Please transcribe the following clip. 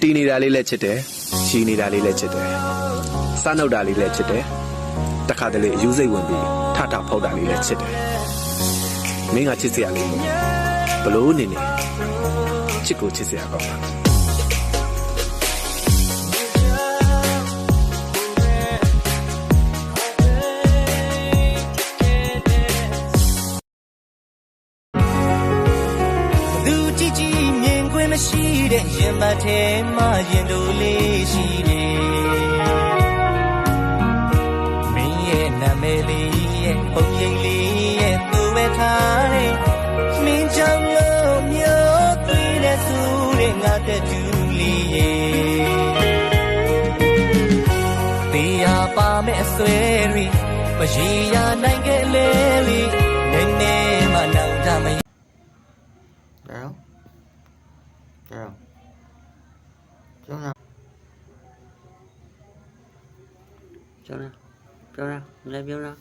တီးနေတာလေးလည်းချစ်တယ်ရှီနေတာလေးလည်းချစ်တယ်စားနှုတ်တာလေးလည်းချစ်တယ်တခါတလေအယူစိတ်ဝင်ပြီးထထဖောက်တာလေးလည်းချစ်တယ်မင်းကချစ်စရာလေးပေါ့ဘလို့နေနေချစ်ကိုချစ်စရာကောင်းတာ မြင်ခွင့်မရှိတဲ့ရင်မထဲမှာရင်တို့လေးရှိတယ်မင်းရဲ့နာမည်လေးရဲ့ပုံရိပ်လေးရဲ့သူပဲထားတယ်မင်းကြောင့်လို့မျိုးသွေးတဲ့သူတဲ့ငါတဲ့သူလေးရဲ့တရားပါမဲ့အစွဲရီမရေရနိုင်ခဲ့လေလေနည်းနည်းမှနောင်တမ 这样，漂亮，漂亮，漂亮，你来漂亮。